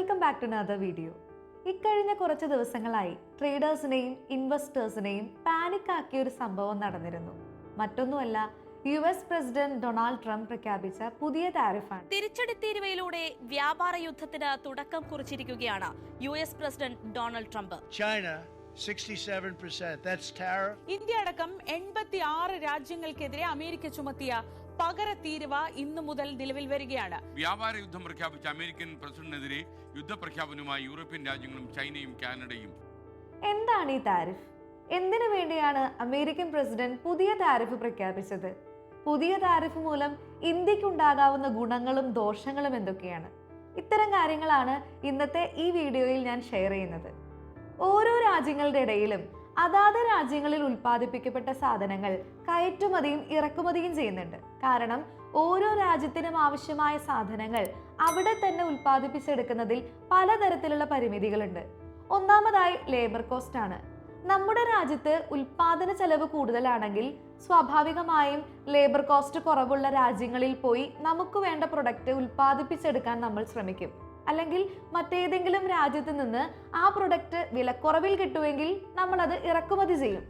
Welcome back to another video ഇക്കഴിഞ്ഞ കുറച്ച് ദിവസങ്ങളായി ട്രേഡേഴ്സിനെയും ഇൻവെസ്റ്റേഴ്സിനെയും പാനിക് ആക്കിയ ഒരു സംഭവം നടന്നിരുന്നു മറ്റൊന്നുമല്ല U S president Donald Trump പ്രഖ്യാപിച്ച പുതിയ താരിഫാണ് തിരിച്ചടി തീരുവയിലൂടെ വ്യാപാര യുദ്ധത്തിന് തുടക്കം കുറിച്ചിരിക്കുകയാണ് U S president Donald Trump China, 67%. That's tariff. India അടക്കം എൺപത്തി ആറ് രാജ്യങ്ങൾക്കെതിരെ അമേരിക്ക ചുമത്തിയ പകര തീരുവ ഇന്നു മുതൽ നിലവിൽ വരികയാണ്. വ്യാപാര യുദ്ധം പ്രഖ്യാപിച്ച അമേരിക്കൻ പ്രസിഡന്റിനെതിരെ യുദ്ധപ്രഖ്യാപനവുമായി യൂറോപ്യൻ രാജ്യങ്ങളും ചൈനയും കാനഡയും. എന്താണ് ഈ താരിഫ് എന്തിനു വേണ്ടിയാണ് അമേരിക്കൻ പ്രസിഡന്റ് പുതിയ താരിഫ് പ്രഖ്യാപിച്ചത്? പുതിയ താരിഫ് മൂലം ഇന്ത്യക്കുണ്ടാകാവുന്ന ഗുണങ്ങളും ദോഷങ്ങളും എന്തൊക്കെയാണ്? ഇത്തരം കാര്യങ്ങളാണ് ഇന്നത്തെ ഈ വീഡിയോയിൽ ഞാൻ ഷെയർ ചെയ്യുന്നത്. ഓരോ രാജ്യങ്ങളുടെ ഇടയിലും അതാത് രാജ്യങ്ങളിൽ ഉൽപ്പാദിപ്പിക്കപ്പെട്ട സാധനങ്ങൾ കയറ്റുമതിയും ഇറക്കുമതിയും ചെയ്യുന്നുണ്ട്. കാരണം ഓരോ രാജ്യത്തിനും ആവശ്യമായ സാധനങ്ങൾ അവിടെ തന്നെ ഉൽപ്പാദിപ്പിച്ചെടുക്കുന്നതിൽ പലതരത്തിലുള്ള പരിമിതികളുണ്ട്. ഒന്നാമതായി ലേബർ കോസ്റ്റ് ആണ്. നമ്മുടെ രാജ്യത്ത് ഉൽപാദന ചെലവ് കൂടുതലാണെങ്കിൽ സ്വാഭാവികമായും ലേബർ കോസ്റ്റ് കുറവുള്ള രാജ്യങ്ങളിൽ പോയി നമുക്ക് വേണ്ട പ്രൊഡക്റ്റ് ഉൽപ്പാദിപ്പിച്ചെടുക്കാൻ നമ്മൾ ശ്രമിക്കും. അല്ലെങ്കിൽ മറ്റേതെങ്കിലും രാജ്യത്ത് നിന്ന് ആ പ്രൊഡക്റ്റ് വിലക്കുറവിൽ കിട്ടുമെങ്കിൽ നമ്മളത് ഇറക്കുമതി ചെയ്യും.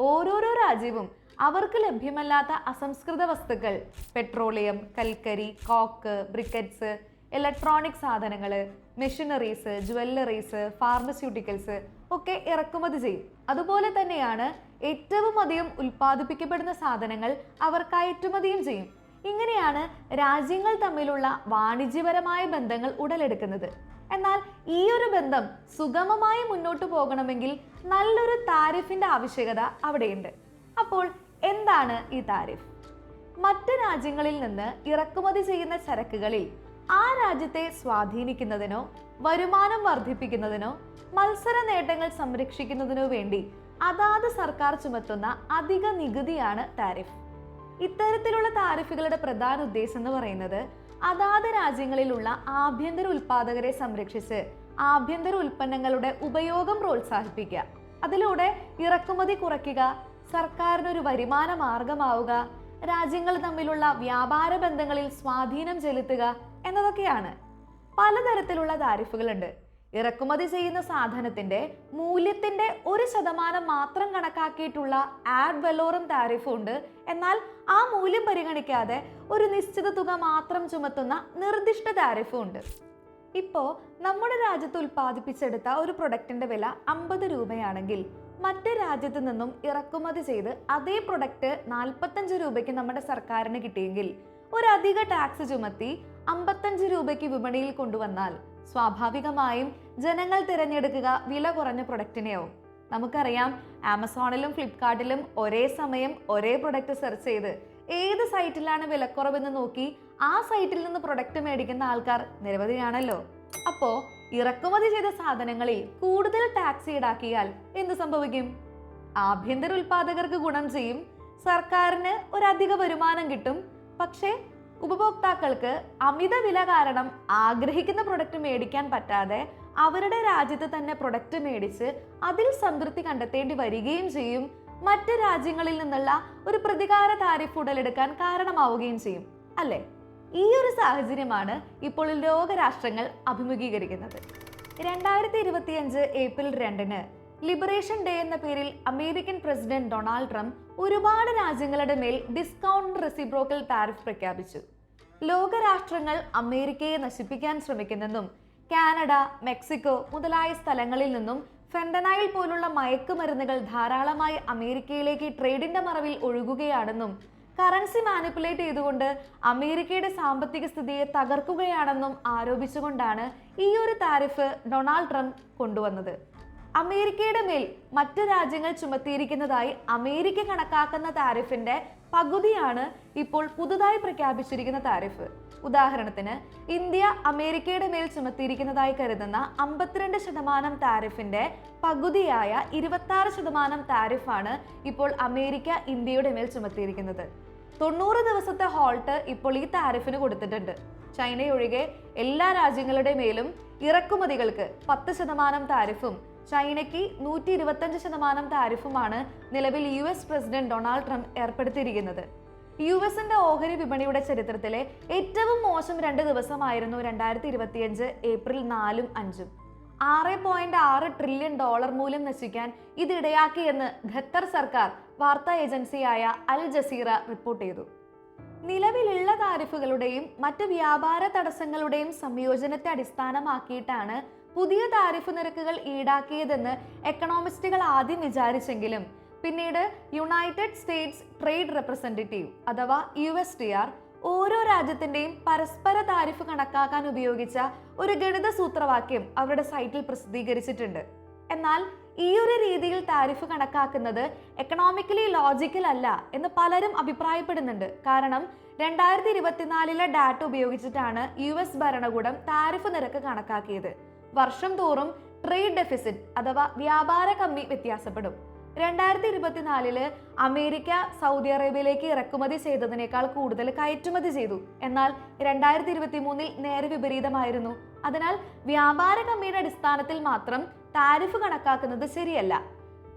ഓരോരോ രാജ്യവും അവർക്ക് ലഭ്യമല്ലാത്ത അസംസ്കൃത വസ്തുക്കൾ പെട്രോളിയം കൽക്കരി കോക്ക് ബ്രിക്കറ്റ്സ് ഇലക്ട്രോണിക് സാധനങ്ങൾ മെഷീനറീസ് ജുവല്ലറീസ് ഫാർമസ്യൂട്ടിക്കൽസ് ഒക്കെ ഇറക്കുമതി ചെയ്യും. അതുപോലെ തന്നെയാണ് ഏറ്റവും അധികം ഉൽപ്പാദിപ്പിക്കപ്പെടുന്ന സാധനങ്ങൾ അവർ കയറ്റുമതിയും ചെയ്യും. ഇങ്ങനെയാണ് രാജ്യങ്ങൾ തമ്മിലുള്ള വാണിജ്യപരമായ ബന്ധങ്ങൾ ഉടലെടുക്കുന്നത്. എന്നാൽ ഈ ഒരു ബന്ധം സുഗമമായി മുന്നോട്ട് പോകണമെങ്കിൽ നല്ലൊരു താരിഫിന്റെ ആവശ്യകത അവിടെയുണ്ട്. അപ്പോൾ എന്താണ് ഈ താരിഫ്? മറ്റ് രാജ്യങ്ങളിൽ നിന്ന് ഇറക്കുമതി ചെയ്യുന്ന ചരക്കുകളിൽ ആ രാജ്യത്തെ സ്വാധീനിക്കുന്നതിനോ വരുമാനം വർദ്ധിപ്പിക്കുന്നതിനോ മത്സര നേട്ടങ്ങൾ സംരക്ഷിക്കുന്നതിനോ വേണ്ടി അതാത് സർക്കാർ ചുമത്തുന്ന അധിക നികുതിയാണ് താരിഫ്. ഇത്തരത്തിലുള്ള താരിഫുകളുടെ പ്രധാന ഉദ്ദേശം എന്ന് പറയുന്നത് അതാത് രാജ്യങ്ങളിലുള്ള ആഭ്യന്തര ഉൽപാദകരെ സംരക്ഷിച്ച് ആഭ്യന്തര ഉൽപ്പന്നങ്ങളുടെ ഉപയോഗം പ്രോത്സാഹിപ്പിക്കുക. അതിലൂടെ ഇറക്കുമതി കുറയ്ക്കുക സർക്കാരിനൊരു വരുമാന മാർഗമാവുക രാജ്യങ്ങൾ തമ്മിലുള്ള വ്യാപാര ബന്ധങ്ങളിൽ സ്വാധീനം ചെലുത്തുക എന്നതൊക്കെയാണ്. പലതരത്തിലുള്ള താരിഫുകളുണ്ട്. ഇറക്കുമതി ചെയ്യുന്ന സാധനത്തിന്റെ മൂല്യത്തിന്റെ ഒരു ശതമാനം മാത്രം കണക്കാക്കിയിട്ടുള്ള ആഡ് വെലോറും താരിഫും ഉണ്ട്. എന്നാൽ ആ മൂല്യം പരിഗണിക്കാതെ ഒരു നിശ്ചിത തുക മാത്രം ചുമത്തുന്ന നിർദ്ദിഷ്ട താരിഫും ഉണ്ട്. ഇപ്പോ നമ്മുടെ രാജ്യത്ത് ഉൽപ്പാദിപ്പിച്ചെടുത്ത ഒരു പ്രൊഡക്റ്റിന്റെ വില അമ്പത് രൂപയാണെങ്കിൽ മറ്റ് രാജ്യത്തു നിന്നും ഇറക്കുമതി ചെയ്ത് അതേ പ്രൊഡക്റ്റ് നാൽപ്പത്തഞ്ച് രൂപയ്ക്ക് നമ്മുടെ സർക്കാരിന് കിട്ടിയെങ്കിൽ ഒരു അധിക ടാക്സ് ചുമത്തി അമ്പത്തഞ്ച് രൂപയ്ക്ക് വിപണിയിൽ കൊണ്ടുവന്നാൽ സ്വാഭാവികമായും ജനങ്ങൾ തിരഞ്ഞെടുക്കുക വില കുറഞ്ഞ പ്രൊഡക്റ്റിനെയോ. നമുക്കറിയാം ആമസോണിലും ഫ്ലിപ്കാർട്ടിലും ഒരേ സമയം ഒരേ പ്രൊഡക്റ്റ് സെർച്ച് ചെയ്ത് ഏത് സൈറ്റിലാണ് വിലക്കുറവെന്ന് നോക്കി ആ സൈറ്റിൽ നിന്ന് പ്രൊഡക്റ്റ് മേടിക്കുന്ന ആൾക്കാർ നിരവധിയാണല്ലോ. അപ്പോ ഇറക്കുമതി ചെയ്ത സാധനങ്ങളിൽ കൂടുതൽ ടാക്സ് ഈടാക്കിയാൽ എന്ത് സംഭവിക്കും? ആഭ്യന്തര ഉൽപാദകർക്ക് ഗുണം ചെയ്യും സർക്കാരിന് ഒരു അധിക വരുമാനം കിട്ടും പക്ഷേ ഉപഭോക്താക്കൾക്ക് അമിത വില കാരണം ആഗ്രഹിക്കുന്ന പ്രൊഡക്റ്റ് മേടിക്കാൻ പറ്റാതെ അവരുടെ രാജ്യത്ത് തന്നെ പ്രൊഡക്റ്റ് മേടിച്ച് അതിൽ സംതൃപ്തി കണ്ടെത്തേണ്ടി വരികയും ചെയ്യും. മറ്റ് രാജ്യങ്ങളിൽ നിന്നുള്ള ഒരു പ്രതികാര താരിഫ് ഉടലെടുക്കാൻ കാരണമാവുകയും ചെയ്യും. അല്ലേ? ഈ ഒരു സാഹചര്യമാണ് ഇപ്പോൾ ലോകരാഷ്ട്രങ്ങൾ അഭിമുഖീകരിക്കുന്നത്. രണ്ടായിരത്തി ഇരുപത്തിയഞ്ച് ഏപ്രിൽ രണ്ടിന് ലിബറേഷൻ ഡേ എന്ന പേരിൽ അമേരിക്കൻ പ്രസിഡന്റ് ഡൊണാൾഡ് ട്രംപ് ഒരുപാട് രാജ്യങ്ങളുടെ മേൽ ഡിസ്കൗണ്ട് റെസിബ്രോക്കൽ താരിഫ് പ്രഖ്യാപിച്ചു. ലോകരാഷ്ട്രങ്ങൾ അമേരിക്കയെ നശിപ്പിക്കാൻ ശ്രമിക്കുന്നെന്നും കാനഡ മെക്സിക്കോ മുതലായ സ്ഥലങ്ങളിൽ നിന്നും ഫെൻഡനായിൽ പോലുള്ള മയക്കുമരുന്നുകൾ ധാരാളമായി അമേരിക്കയിലേക്ക് ട്രേഡിന്റെ മറവിൽ ഒഴുകുകയാണെന്നും കറൻസി മാനിപ്പുലേറ്റ് ചെയ്തുകൊണ്ട് അമേരിക്കയുടെ സാമ്പത്തിക സ്ഥിതിയെ തകർക്കുകയാണെന്നും ആരോപിച്ചുകൊണ്ടാണ് ഈ ഒരു താരിഫ് ഡൊണാൾഡ് ട്രംപ് കൊണ്ടുവന്നത്. അമേരിക്കയുടെ മേൽ മറ്റു രാജ്യങ്ങൾ ചുമത്തിയിരിക്കുന്നതായി അമേരിക്ക കണക്കാക്കുന്ന താരിഫിന്റെ പകുതിയാണ് ഇപ്പോൾ പുതുതായി പ്രഖ്യാപിച്ചിരിക്കുന്ന താരിഫ്. ഉദാഹരണത്തിന് ഇന്ത്യ അമേരിക്കയുടെ മേൽ ചുമത്തിയിരിക്കുന്നതായി കരുതുന്ന അമ്പത്തിരണ്ട് ശതമാനം താരിഫിന്റെ പകുതിയായ ഇരുപത്തി ശതമാനം താരിഫാണ് ഇപ്പോൾ അമേരിക്ക ഇന്ത്യയുടെ മേൽ ചുമത്തിയിരിക്കുന്നത്. തൊണ്ണൂറ് ദിവസത്തെ ഹോൾട്ട് ഇപ്പോൾ ഈ താരിഫിന് കൊടുത്തിട്ടുണ്ട്. ചൈനയൊഴികെ എല്ലാ രാജ്യങ്ങളുടെ മേലും ഇറക്കുമതികൾക്ക് പത്ത് ശതമാനം താരിഫും ചൈനയ്ക്ക് നൂറ്റി ഇരുപത്തഞ്ച് ശതമാനം താരിഫുമാണ് നിലവിൽ U S president Donald Trump ഏർപ്പെടുത്തിയിരിക്കുന്നത്. യു എസിന്റെ ഓഹരി വിപണിയുടെ ചരിത്രത്തിലെ ഏറ്റവും മോശം രണ്ട് ദിവസമായിരുന്നു രണ്ടായിരത്തി ഇരുപത്തിയഞ്ച് ഏപ്രിൽ നാലും അഞ്ചും. ആറ് പോയിന്റ് ആറ് ട്രില്യൺ ഡോളർ മൂല്യം നശിക്കാൻ ഇതിടയാക്കിയെന്ന് ഖത്തർ സർക്കാർ വാർത്താ ഏജൻസിയായ അൽ ജസീറ റിപ്പോർട്ട് ചെയ്തു. നിലവിലുള്ള താരിഫുകളുടെയും മറ്റ് വ്യാപാര തടസ്സങ്ങളുടെയും സംയോജനത്തെ അടിസ്ഥാനമാക്കിയിട്ടാണ് പുതിയ താരിഫ് നിരക്കുകൾ ഈടാക്കിയതെന്ന് എക്കണോമിസ്റ്റുകൾ ആദ്യം വിചാരിച്ചെങ്കിലും പിന്നീട് യുണൈറ്റഡ് സ്റ്റേറ്റ്സ് ട്രേഡ് റെപ്രസെന്റേറ്റീവ് അഥവാ യു എസ് ടി ആർ ഓരോ രാജ്യത്തിന്റെയും പരസ്പര താരിഫ് കണക്കാക്കാൻ ഉപയോഗിച്ച ഒരു ഗണിത സൂത്രവാക്യം അവരുടെ സൈറ്റിൽ പ്രസിദ്ധീകരിച്ചിട്ടുണ്ട്. എന്നാൽ ഈ ഒരു രീതിയിൽ താരിഫ് കണക്കാക്കുന്നത് എക്കണോമിക്കലി ലോജിക്കൽ അല്ല എന്ന് പലരും അഭിപ്രായപ്പെടുന്നുണ്ട്. കാരണം രണ്ടായിരത്തി ഇരുപത്തിനാലിലെ ഡാറ്റ ഉപയോഗിച്ചിട്ടാണ് യു എസ് ഭരണകൂടം താരിഫ് നിരക്ക് കണക്കാക്കിയത്. വർഷം തോറും ട്രേഡ് ഡെഫിസിറ്റ് അഥവാ വ്യാപാര കമ്മി വ്യത്യാസപ്പെടും. രണ്ടായിരത്തി ഇരുപത്തിനാലിൽ അമേരിക്ക സൗദി അറേബ്യയിലേക്ക് ഇറക്കുമതി ചെയ്തതിനേക്കാൾ കൂടുതൽ കയറ്റുമതി ചെയ്തു. എന്നാൽ രണ്ടായിരത്തി ഇരുപത്തി മൂന്നിൽ നേരെ വിപരീതമായിരുന്നു. അതിനാൽ വ്യാപാര കമ്മിയുടെ അടിസ്ഥാനത്തിൽ മാത്രം താരിഫ് കണക്കാക്കുന്നത് ശരിയല്ല.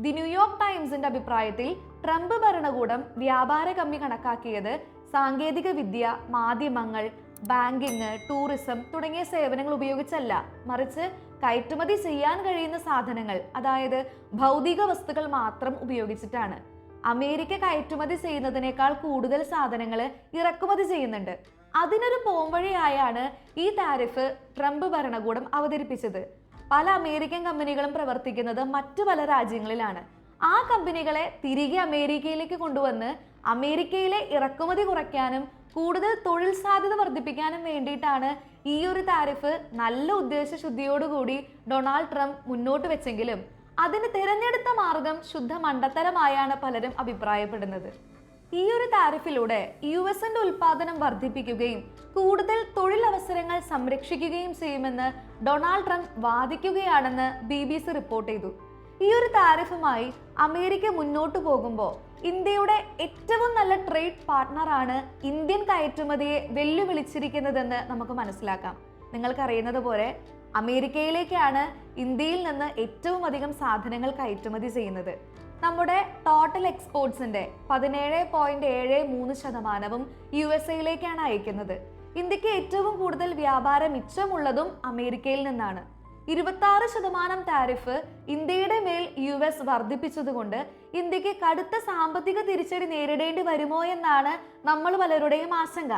ദി ന്യൂയോർക്ക് ടൈംസിന്റെ അഭിപ്രായത്തിൽ ട്രംപ് ഭരണകൂടം വ്യാപാര കമ്മി കണക്കാക്കിയത് സാങ്കേതിക വിദ്യ മാധ്യമങ്ങൾ ബാങ്കിങ് ടൂറിസം തുടങ്ങിയ സേവനങ്ങൾ ഉപയോഗിച്ചല്ല. മറിച്ച് കയറ്റുമതി ചെയ്യാൻ കഴിയുന്ന സാധനങ്ങൾ അതായത് ഭൗതിക വസ്തുക്കൾ മാത്രം ഉപയോഗിച്ചിട്ടാണ്. അമേരിക്ക കയറ്റുമതി ചെയ്യുന്നതിനേക്കാൾ കൂടുതൽ സാധനങ്ങൾ ഇറക്കുമതി ചെയ്യുന്നുണ്ട്. അതിനൊരു പോംവഴിയായാണ് ഈ താരിഫ് ട്രംപ് ഭരണകൂടം അവതരിപ്പിച്ചത്. പല അമേരിക്കൻ കമ്പനികളും പ്രവർത്തിക്കുന്നത് മറ്റു പല രാജ്യങ്ങളിലാണ്. ആ കമ്പനികളെ തിരികെ അമേരിക്കയിലേക്ക് കൊണ്ടുവന്ന് അമേരിക്കയിലെ ഇറക്കുമതി കുറയ്ക്കാനും കൂടുതൽ തൊഴിൽ സാധ്യത വർദ്ധിപ്പിക്കാനും വേണ്ടിയിട്ടാണ് ഈ ഒരു താരിഫ് നല്ല ഉദ്ദേശശുദ്ധിയോടുകൂടി ഡൊണാൾഡ് ട്രംപ് മുന്നോട്ട് വെച്ചെങ്കിലും അതിന് തിരഞ്ഞെടുത്ത മാർഗം ശുദ്ധ മണ്ടത്തരമായാണ് പലരും അഭിപ്രായപ്പെടുന്നത്. ഈ ഒരു താരിഫിലൂടെ യു എസിന്റെ ഉൽപാദനം വർദ്ധിപ്പിക്കുകയും കൂടുതൽ തൊഴിലവസരങ്ങൾ സംരക്ഷിക്കുകയും ചെയ്യുമെന്ന് ഡൊണാൾഡ് ട്രംപ് വാദിക്കുകയാണെന്ന് ബി ബി സി റിപ്പോർട്ട് ചെയ്തു. ഈ ഒരു താരിഫുമായി അമേരിക്ക മുന്നോട്ട് പോകുമ്പോൾ ഇന്ത്യയുടെ ഏറ്റവും നല്ല ട്രേഡ് പാർട്ട്ണറാണ് ഇന്ത്യൻ കയറ്റുമതിയെ വെല്ലുവിളിച്ചിരിക്കുന്നതെന്ന് നമുക്ക് മനസ്സിലാക്കാം. നിങ്ങൾക്കറിയുന്നത് പോലെ അമേരിക്കയിലേക്കാണ് ഇന്ത്യയിൽ നിന്ന് ഏറ്റവും അധികം സാധനങ്ങൾ കയറ്റുമതി ചെയ്യുന്നത്. നമ്മുടെ ടോട്ടൽ എക്സ്പോർട്സിന്റെ പതിനേഴ് പോയിന്റ് ഏഴ് മൂന്ന് ശതമാനവും യു എസ് എയിലേക്കാണ് അയക്കുന്നത്. ഇന്ത്യയ്ക്ക് ഏറ്റവും കൂടുതൽ വ്യാപാര മിച്ചമുള്ളതും അമേരിക്കയിൽ നിന്നാണ്. ഇരുപത്തി ശതമാനം താരിഫ് ഇന്ത്യയുടെ മേൽ യു എസ് വർദ്ധിപ്പിച്ചതുകൊണ്ട് ഇന്ത്യയ്ക്ക് കടുത്ത സാമ്പത്തിക തിരിച്ചടി നേരിടേണ്ടി വരുമോ എന്നാണ് നമ്മൾ പലരുടെയും ആശങ്ക.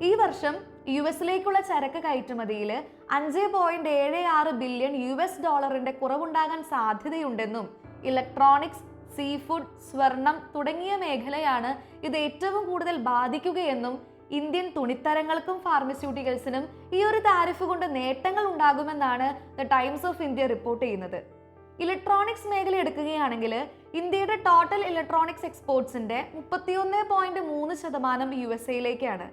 ഈ വർഷം യു എസിലേക്കുള്ള ചരക്ക് കയറ്റുമതിയിൽ അഞ്ച് പോയിന്റ് ഏഴ് ആറ് ബില്യൺ യു എസ് ഡോളറിന്റെ കുറവുണ്ടാകാൻ സാധ്യതയുണ്ടെന്നും ഇലക്ട്രോണിക്സ് സീഫുഡ് സ്വർണം തുടങ്ങിയ മേഖലയാണ് ഇത് ഏറ്റവും കൂടുതൽ ബാധിക്കുകയെന്നും ഇന്ത്യൻ തുണിത്തരങ്ങൾക്കും ഫാർമസ്യൂട്ടിക്കൽസിനും ഈ ഒരു താരിഫ് കൊണ്ട് നേട്ടങ്ങൾ ഉണ്ടാകുമെന്നാണ് the Times of India report ചെയ്യുന്നത്. ഇലക്ട്രോണിക്സ് മേഖല എടുക്കുകയാണെങ്കിൽ ഇന്ത്യയുടെ ടോട്ടൽ ഇലക്ട്രോണിക്സ് എക്സ്പോർട്സിന്റെ മുപ്പത്തിയൊന്ന് പോയിന്റ് മൂന്ന് ശതമാനം യു എസ് എയിലേക്കാണ്.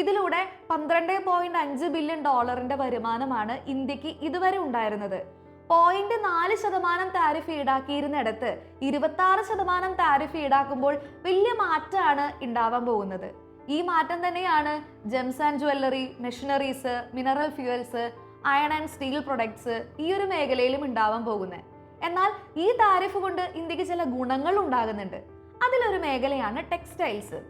ഇതിലൂടെ പന്ത്രണ്ട് പോയിന്റ് അഞ്ച് ബില്യൺ ഡോളറിന്റെ വരുമാനമാണ് ഇന്ത്യയ്ക്ക് ഇതുവരെ ഉണ്ടായിരുന്നത്. പോയിന്റ് നാല് ശതമാനം താരിഫ് ഈടാക്കിയിരുന്നിടത്ത് ഇരുപത്തി ആറ് ശതമാനം താരിഫ് ഈടാക്കുമ്പോൾ വലിയ മാറ്റമാണ് ഉണ്ടാവാൻ പോകുന്നത്. ഈ മാറ്റം തന്നെയാണ് gems and jewellery machineries mineral fuels iron and steel products ഈ ഒരു മേഖലയിലും ഉണ്ടാവാൻ പോകുന്നത്. എന്നാൽ ഈ താരിഫ് കൊണ്ട് ഇന്ത്യയ്ക്ക് ചില ഗുണങ്ങൾ ഉണ്ടാകുന്നുണ്ട്. അതിലൊരു മേഖലയാണ് ടെക്സ്റ്റൈൽസ്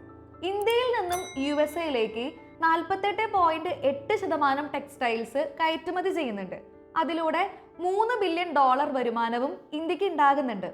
ഇന്ത്യയിൽ നിന്നും യു എസ് എയിലേക്ക് നാൽപ്പത്തെട്ട് പോയിന്റ് എട്ട് ശതമാനം ടെക്സ്റ്റൈൽസ് കയറ്റുമതി ചെയ്യുന്നുണ്ട്. അതിലൂടെ മൂന്ന് ബില്യൺ ഡോളർ വരുമാനവും ഇന്ത്യയ്ക്ക് ഉണ്ടാകുന്നുണ്ട്.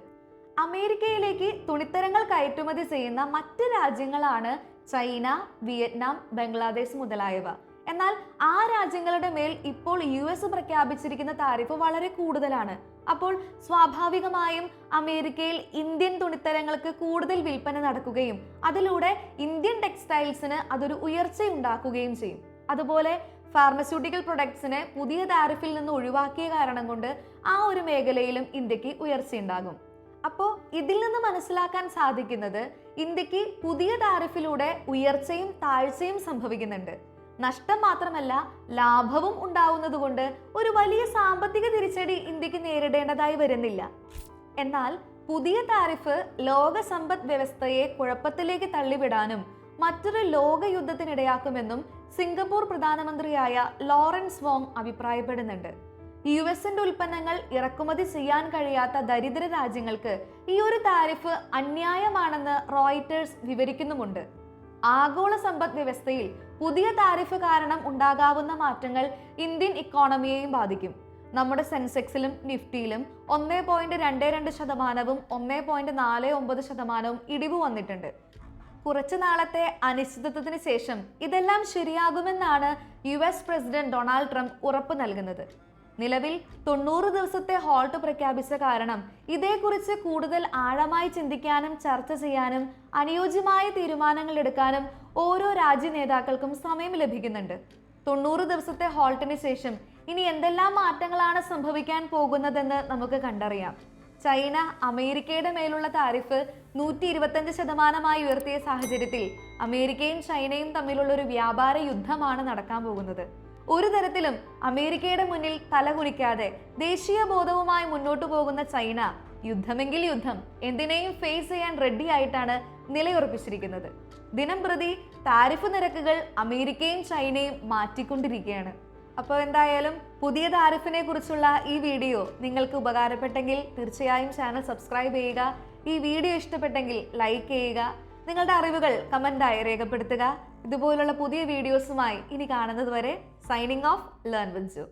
അമേരിക്കയിലേക്ക് തുണിത്തരങ്ങൾ കയറ്റുമതി ചെയ്യുന്ന മറ്റ് രാജ്യങ്ങളാണ് ചൈന വിയറ്റ്നാം ബംഗ്ലാദേശ് മുതലായവ. എന്നാൽ ആ രാജ്യങ്ങളുടെ മേൽ ഇപ്പോൾ യു എസ് പ്രഖ്യാപിച്ചിരിക്കുന്ന താരിഫ് വളരെ കൂടുതലാണ്. അപ്പോൾ സ്വാഭാവികമായും അമേരിക്കയിൽ ഇന്ത്യൻ തുണിത്തരങ്ങൾക്ക് കൂടുതൽ വിൽപ്പന നടക്കുകയും അതിലൂടെ ഇന്ത്യൻ ടെക്സ്റ്റൈൽസിന് അതൊരു ഉയർച്ചയുണ്ടാക്കുകയും ചെയ്യും. അതുപോലെ ഫാർമസ്യൂട്ടിക്കൽ പ്രൊഡക്ട്സിനെ പുതിയ താരിഫിൽ നിന്ന് ഒഴിവാക്കിയ കാരണം കൊണ്ട് ആ ഒരു മേഖലയിലും ഇന്ത്യയ്ക്ക് ഉയർച്ചയുണ്ടാകും. അപ്പോൾ ഇതിൽ നിന്ന് മനസ്സിലാക്കാൻ സാധിക്കുന്നത് ഇന്ത്യയ്ക്ക് പുതിയ താരിഫിലൂടെ ഉയർച്ചയും താഴ്ചയും സംഭവിക്കുന്നുണ്ട്. നഷ്ടം മാത്രമല്ല ലാഭവും ഉണ്ടാവുന്നതുകൊണ്ട് ഒരു വലിയ സാമ്പത്തിക തിരിച്ചടി ഇന്ത്യയ്ക്ക് നേരിടേണ്ടതായി വരുന്നില്ല. എന്നാൽ പുതിയ താരിഫ് ലോക സമ്പദ് വ്യവസ്ഥയെ കുഴപ്പത്തിലേക്ക് തള്ളിവിടാനും മറ്റൊരു ലോക യുദ്ധത്തിനിടയാക്കുമെന്നും സിംഗപ്പൂർ പ്രധാനമന്ത്രിയായ ലോറൻസ് വോങ് അഭിപ്രായപ്പെടുന്നുണ്ട്. യു എസിന്റെ ഉൽപ്പന്നങ്ങൾ ഇറക്കുമതി ചെയ്യാൻ കഴിയാത്ത ദരിദ്ര രാജ്യങ്ങൾക്ക് ഈ ഒരു താരിഫ് അന്യായമാണെന്ന് റോയിറ്റേഴ്സ് വിവരിക്കുന്നുമുണ്ട്. ആഗോള സമ്പദ് വ്യവസ്ഥയിൽ പുതിയ താരിഫ് കാരണം ഉണ്ടാകാവുന്ന മാറ്റങ്ങൾ ഇന്ത്യൻ ഇക്കോണമിയെയും ബാധിക്കും. നമ്മുടെ സെൻസെക്സിലും നിഫ്റ്റിയിലും ഒന്നേ പോയിന്റ് രണ്ട് രണ്ട് ശതമാനവും ഒന്നേ പോയിന്റ് നാല് ഒമ്പത് ശതമാനവും ഇടിവ് വന്നിട്ടുണ്ട്. കുറച്ചു നാളത്തെ അനിശ്ചിതത്വത്തിന് ശേഷം ഇതെല്ലാം ശരിയാകുമെന്നാണ് U S president Donald Trump ഉറപ്പ് നൽകുന്നത്. നിലവിൽ തൊണ്ണൂറ് ദിവസത്തെ ഹോൾട്ട് പ്രഖ്യാപിച്ച കാരണം ഇതേക്കുറിച്ച് കൂടുതൽ ആഴമായി ചിന്തിക്കാനും ചർച്ച ചെയ്യാനും അനുയോജ്യമായ തീരുമാനങ്ങൾ എടുക്കാനും ഓരോ രാജ്യ നേതാക്കൾക്കും സമയം ലഭിക്കുന്നുണ്ട്. തൊണ്ണൂറ് ദിവസത്തെ ഹോൾട്ടിന് ശേഷം ഇനി എന്തെല്ലാം മാറ്റങ്ങളാണ് സംഭവിക്കാൻ പോകുന്നതെന്ന് നമുക്ക് കണ്ടറിയാം. ചൈന അമേരിക്കയുടെ മേലുള്ള താരിഫ് നൂറ്റി ഇരുപത്തഞ്ച് ശതമാനമായി ഉയർത്തിയ സാഹചര്യത്തിൽ അമേരിക്കയും ചൈനയും തമ്മിലുള്ള ഒരു വ്യാപാര യുദ്ധമാണ് നടക്കാൻ പോകുന്നത്. ഒരു തരത്തിലും അമേരിക്കയുടെ മുന്നിൽ തലകുനിക്കാതെ ദേശീയ ബോധവുമായി മുന്നോട്ടു പോകുന്ന ചൈന യുദ്ധമെങ്കിൽ യുദ്ധം എന്തിനേയും ഫേസ് ചെയ്യാൻ റെഡിയായിട്ടാണ് നിലയുറപ്പിച്ചിരിക്കുന്നത്. ദിനം പ്രതി താരിഫ് നിരക്കുകൾ അമേരിക്കയും ചൈനയും മാറ്റിക്കൊണ്ടിരിക്കുകയാണ്. അപ്പോൾ എന്തായാലും പുതിയ താരിഫിനെ കുറിച്ചുള്ള ഈ വീഡിയോ നിങ്ങൾക്ക് ഉപകാരപ്പെട്ടെങ്കിൽ തീർച്ചയായും ചാനൽ സബ്സ്ക്രൈബ് ചെയ്യുക. ഈ വീഡിയോ ഇഷ്ടപ്പെട്ടെങ്കിൽ ലൈക്ക് ചെയ്യുക. നിങ്ങളുടെ അറിവുകൾ കമന്റായി രേഖപ്പെടുത്തുക. ഇതുപോലുള്ള പുതിയ വീഡിയോസുമായി ഇനി കാണുന്നത് വരെ സൈനിങ് ഓഫ് ലേൺ വിത്ത്